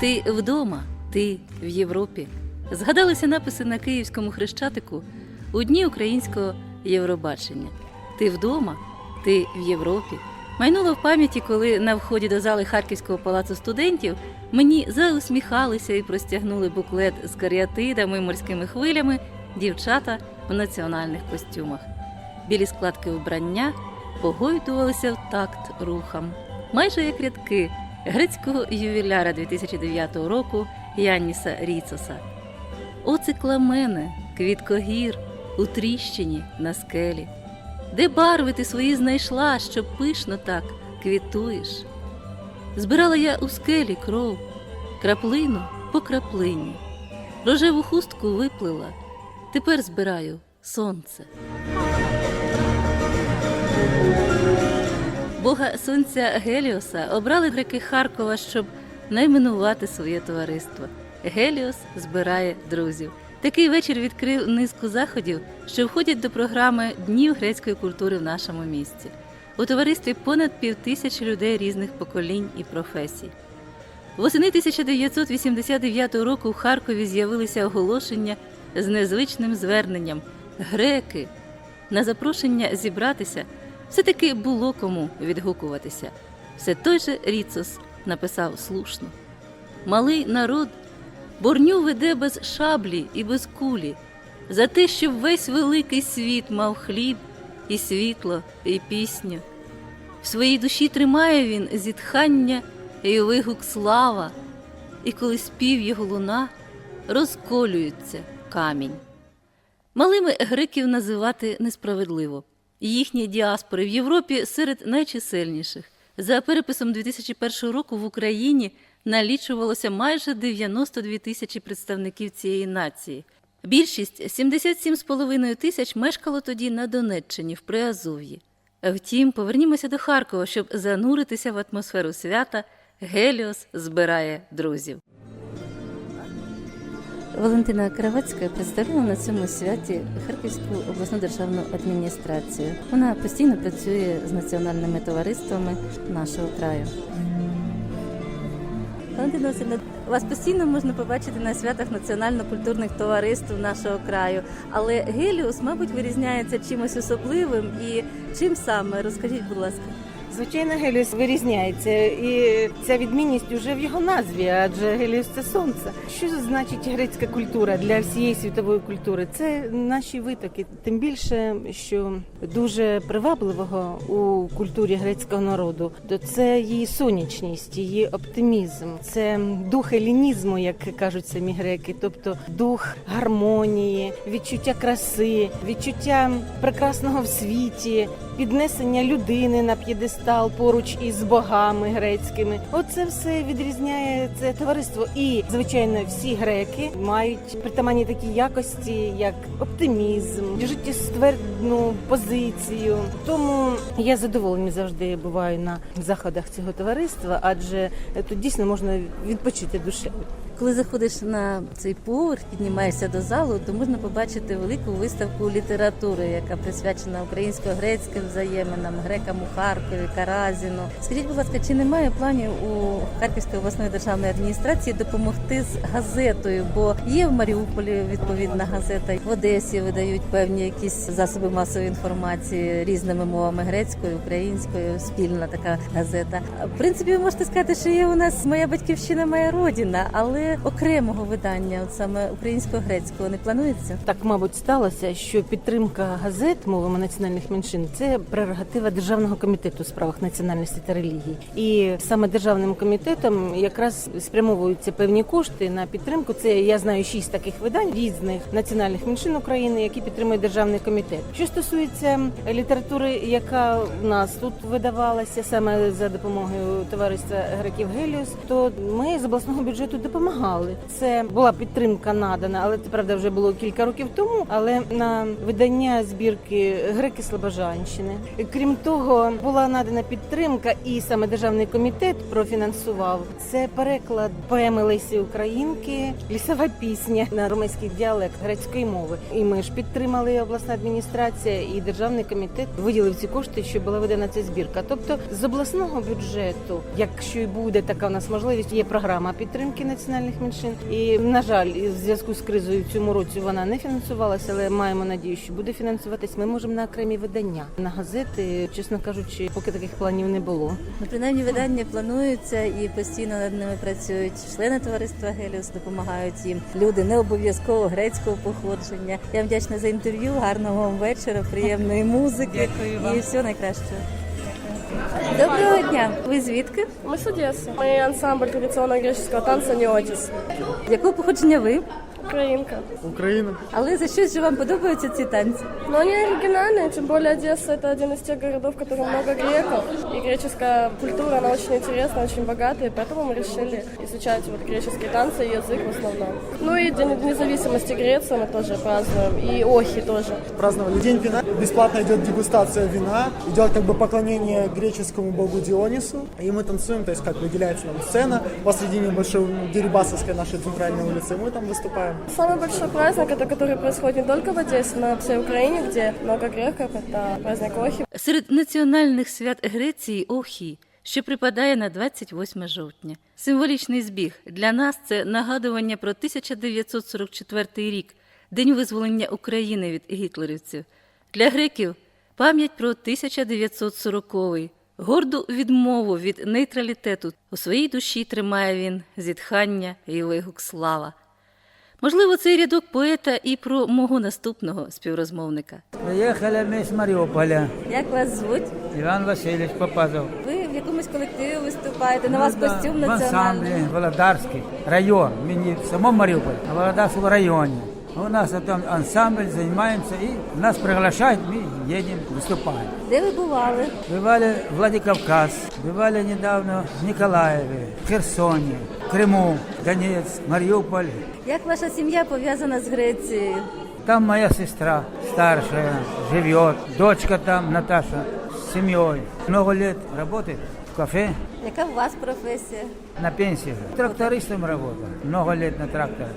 Ти вдома, ти в Європі. Згадалися написи на київському хрещатику у дні українського Євробачення. Ти вдома, ти в Європі. Майнуло в пам'яті, коли на вході до зали Харківського палацу студентів мені заусміхалися і простягнули буклет з каріатидами морськими хвилями дівчата в національних костюмах. Білі складки вбрання погойдувалися в такт рухам, майже як рядки грецького ювіляра 2009 року Янніса Ріцоса. Оцикламене, квіткогір, у тріщині на скелі. Де барви ти свої знайшла, що пишно так квітуєш? Збирала я у скелі кров, краплину по краплині, рожеву хустку виплила, тепер збираю сонце. Бога сонця Геліоса обрали греки Харкова, щоб найменувати своє товариство. Геліос збирає друзів. Такий вечір відкрив низку заходів, що входять до програми Днів грецької культури в нашому місті. У товаристві понад півтисячі людей різних поколінь і професій. Восени 1989 року в Харкові з'явилися оголошення з незвичним зверненням Греки. На запрошення зібратися все-таки було кому відгукуватися. Все той же Ріцос написав слушно. Малий народ борню веде без шаблі і без кулі, за те, щоб весь великий світ мав хліб і світло, і пісню. В своїй душі тримає він зітхання і вигук слава, і коли спів його луна, розколюється камінь. Малими греків називати несправедливо. Їхні діаспори в Європі серед найчисельніших. За переписом 2001 року в Україні налічувалося майже 92 тисячі представників цієї нації. Більшість 77,5 тисяч мешкало тоді на Донеччині в Приазов'ї. Втім, повернімося до Харкова, щоб зануритися в атмосферу свята. Геліос збирає друзів. Валентина Кравацька представляла на цьому святі Харківську обласну державну адміністрацію. Вона постійно працює з національними товариствами нашого краю. Валентина Васильівна, вас постійно можна побачити на святах національно-культурних товариств нашого краю. Але Геліус, мабуть, вирізняється чимось особливим і чим саме? Розкажіть, будь ласка. Звичайно, Геліус вирізняється, і ця відмінність уже в його назві, адже Геліус це сонце. Що значить грецька культура для всієї світової культури? Це наші витоки. Тим більше, що дуже привабливого у культурі грецького народу, то це її сонячність, її оптимізм, це дух елінізму, як кажуть самі греки, тобто дух гармонії, відчуття краси, відчуття прекрасного в світі, піднесення людини на п'єдестал поруч із богами грецькими. Оце все відрізняє це товариство. І звичайно, всі греки мають притаманні такі якості, як оптимізм, життєствердну позицію. Тому я задоволена завжди буваю на заходах цього товариства, адже тут дійсно можна відпочити душею. Коли заходиш на цей поверх, піднімаєшся до залу, то можна побачити велику виставку літератури, яка присвячена українсько-грецьким взаєминам, грекам у Харкові, Каразіну. Скажіть, будь ласка, чи немає планів у Харківської обласної державної адміністрації допомогти з газетою? Бо є в Маріуполі відповідна газета, в Одесі видають певні якісь засоби масової інформації різними мовами грецькою, українською, спільна така газета. В принципі, ви можете сказати, що є у нас моя батьківщина, моя родина, але окремого видання, от саме українсько-грецького, не планується? Так, мабуть, сталося, що підтримка газет мовами національних меншин це прерогатива державного комітету у справах національності та релігії. І саме державним комітетом якраз спрямовуються певні кошти на підтримку. Це я знаю шість таких видань різних національних меншин України, які підтримує державний комітет. Що стосується літератури, яка у нас тут видавалася саме за допомогою товариства греків Геліус, то ми з обласного бюджету допомагали допомагали. Це була підтримка надана, але це правда вже було кілька років тому. Але на видання збірки греки Слобожанщини. Крім того, була надана підтримка, і саме державний комітет профінансував це переклад поеми Лесі Українки, лісова пісня на румейський діалект грецької мови. І ми ж підтримали обласна адміністрація і державний комітет виділив ці кошти, щоб була видана ця збірка. Тобто з обласного бюджету, якщо і буде така у нас можливість, є програма підтримки національних меншин. І на жаль, в зв'язку з кризою в цьому році вона не фінансувалася, але маємо надію, що буде фінансуватись. Ми можемо на окремі видання на газети, чесно кажучи, поки таких планів не було. Ну, принаймні видання плануються і постійно над ними працюють члени товариства Геліус, допомагають їм люди не обов'язково грецького походження. Я вдячна за інтерв'ю, гарного вам вечора, приємної музики і всього найкращого. Доброго дня! Ви звідки? Мы с Одессы. Мы ансамбль традиционного греческого танца «Неотис». Якого походження ви? Украинка. Украина. Але за щось же вам подобаються ці танці? Но они оригинальные, тем более Одесса это один из тех городов, в котором много греков. И греческая культура, она очень интересная, очень богатая, и поэтому мы решили изучать вот греческие танцы и язык в основном. Ну и День независимости Греции мы тоже празднуем, и Охи тоже. Праздновали День вина. Бесплатно идет дегустация вина. Идет как бы поклонение греческому богу Дионису. И мы танцуем, то есть как выделяется нам сцена посредине большой Дерибасовской нашей центральной улицы. Мы там выступаем. Самый большой праздник, это который происходит не только в Одессе, но и по всей Украине, где много греков, это праздник Охи. Серед національних свят Греції Охі, що припадає на 28 жовтня. Символічний збіг для нас це нагадування про 1944 рік, день визволення України від гітлерівців. Для греків пам'ять про 1940-й, горду відмову від нейтралітету. У своїй душі тримає він зітхання і вигук слава. Можливо, цей рядок поета і про мого наступного співрозмовника. Приехали мы с Мариуполя. Як вас звуть? Иван Васильевич Попазов. Ви в якомусь колективі виступаєте, на вас Ну да, костюм В національний. ансамбле Володарский район. Мы не в самом Мариуполе, а в Володарском районе. У нас там ансамбль, занимаемся, и нас приглашают, мы едем, выступаем. Де ви бували? Бывали в Владикавказ, бывали недавно в Николаеве, в Херсоне, в Крыму, Донецк, Мариуполь. як ваша сім'я пов'язана з Грецією? Там моя сестра старшая живет, дочка там, Наташа, с семьей. Много лет работает в кафе, Яка у вас професія? на пенсии. Трактористом работал. Много лет на тракторе.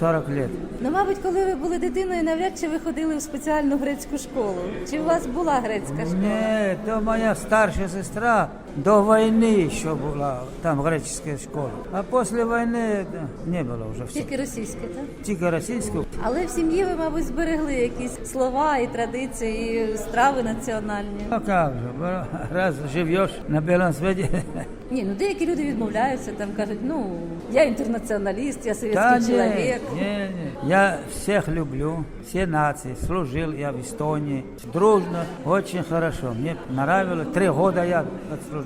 40 лет. Ну, мабуть, коли ви були дитиною, навряд чи ви ходили в спеціальну грецьку школу. Чи у вас була грецька школа? Нет, то моя старшая сестра до войны еще была там греческая школа. А после войны да, не было уже все. Тільки російська, так? Тільки російську. Але в сім'ї ви, мабуть, зберегли якісь слова і традиції, і страви національні. А как же, раз живешь на белом свете, Ні, ну деякі люди відмовляються, там кажуть, ну я інтернаціоналіст, я совєтський Да чоловік. нет, не, не. Я всех люблю, все нации. Служил я в Эстонии. Дружно, очень хорошо. Мне нравилось. Три года я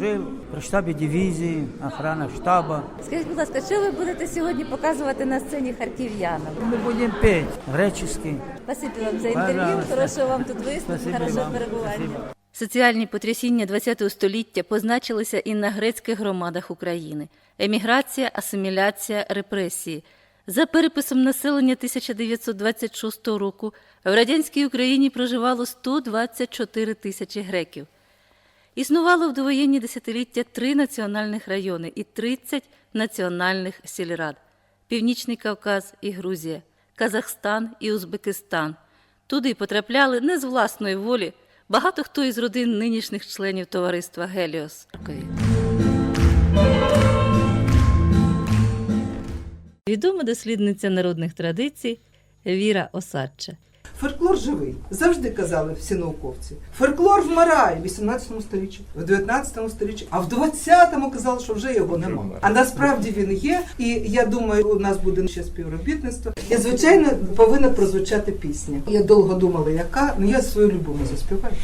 отслужил при штабе дивизии, охрана штаба. Скажіть, будь ласка, що ви будете сьогодні показувати на сцені харків'янам? Мы будем петь греческий. Спасибі вам за інтерв'ю. Пожалуйста. Хорошого вам тут виступу, хорошого вам. перебування. Спасибо. Соціальні потрясіння ХХ століття позначилися і на грецьких громадах України: еміграція, асиміляція, репресії. За переписом населення 1926 року в радянській Україні проживало 124 тисячі греків. Існувало в довоєнні десятиліття три національних райони і 30 національних сільрад: Північний Кавказ і Грузія, Казахстан і Узбекистан. Туди потрапляли не з власної волі багато хто із родин нинішніх членів товариства Геліос. Відома дослідниця народних традицій Віра Осадча. Фольклор живий, завжди казали всі науковці. Фольклор вмирає в 18 сторіччі, в 19 сторіччі, а в 20-му казали, що вже його немає. А насправді він є, і я думаю, у нас буде ще співробітництво. І звичайно повинна прозвучати пісня. Я довго думала, яка, ну я свою любому заспіваю.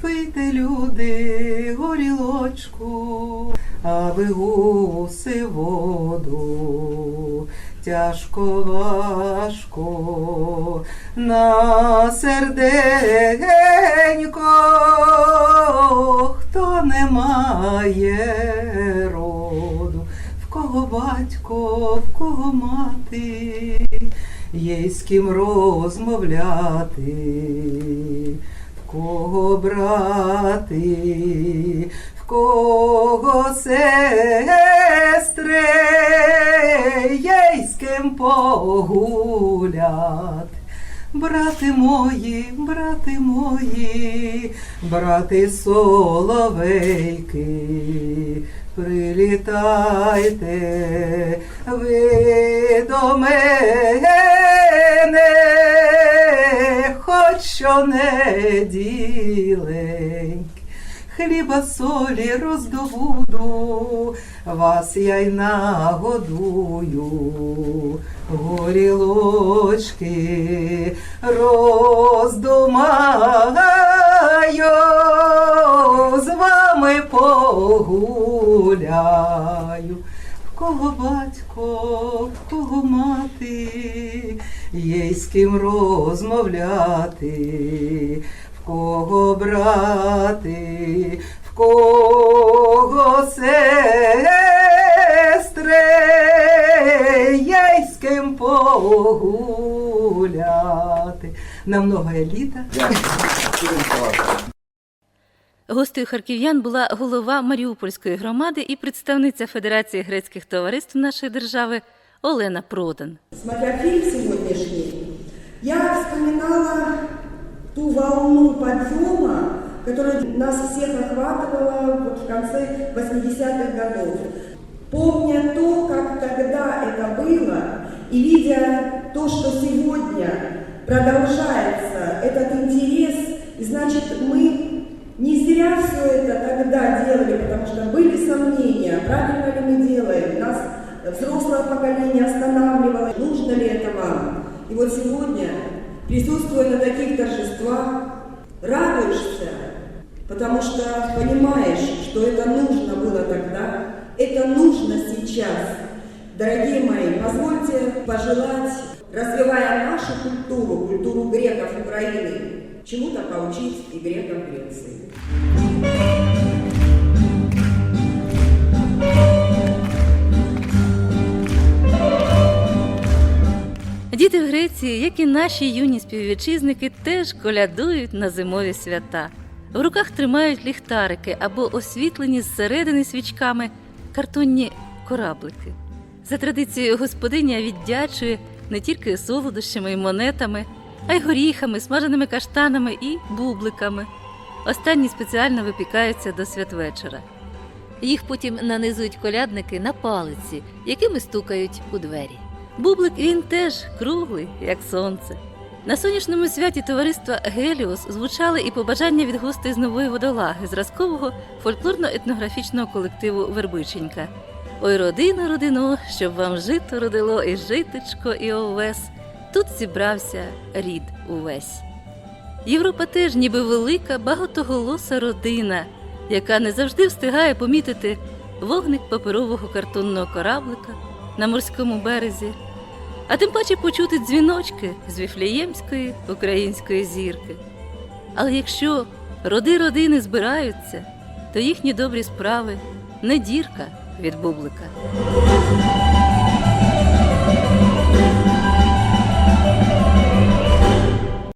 Пийте, люди, горілочку, а ви гуси воду. Тяжко важко на серденько, хто не має роду, в кого батько, в кого мати, є з ким розмовляти, кого брати, в кого сестри, ким погуляти. Брати мої, брати мої, брати соловейки, прилітайте ви до мене, хоч що неділеньки. Хліба солі роздобуду, вас я й нагодую, горілочки роздумаю, з вами погуляю. Кого батько, кого мати, є з ким розмовляти, кого брати, в кого сестри, є з ким погуляти. На многое літа. Гостею харків'ян була голова Маріупольської громади і представниця Федерації грецьких товариств нашої держави Олена Продан. Смотря фильм сегодняшний, я вспоминала ту волну подъема, которая нас всех охватывала вот в конце 80-х годов. Помня то, как тогда это было, и видя то, что сегодня продолжается этот интерес, значит, мы не зря все это тогда делали, потому что были сомнения, правильно ли мы делаем, нас взрослое поколение останавливало, нужно ли это вам. И вот сегодня, присутствуя на таких торжествах, радуешься, потому что понимаешь, что это нужно было тогда, это нужно сейчас. Дорогие мои, позвольте пожелать, развивая нашу культуру, культуру греков Украины, чему-то поучить и греков Греции. Діти в Греції, як і наші юні співвітчизники, теж колядують на зимові свята. В руках тримають ліхтарики або освітлені зсередини свічками картонні кораблики. За традицією господиня віддячує не тільки солодощами і монетами, а й горіхами, смаженими каштанами і бубликами. Останні спеціально випікаються до святвечора. Їх потім нанизують колядники на палиці, якими стукають у двері. Бублик він теж круглий, як сонце. На сонячному святі товариства Геліос звучали і побажання від гостей з нової водолаги зразкового фольклорно-етнографічного колективу Вербиченька. Ой, родино, родино, щоб вам жито родило і житечко, і овес. Тут зібрався рід увесь. Європа теж ніби велика, багатоголоса родина, яка не завжди встигає помітити вогник паперового картонного кораблика на морському березі, а тим паче почути дзвіночки з віфлеємської української зірки. Але якщо роди родини збираються, то їхні добрі справи не дірка від бублика.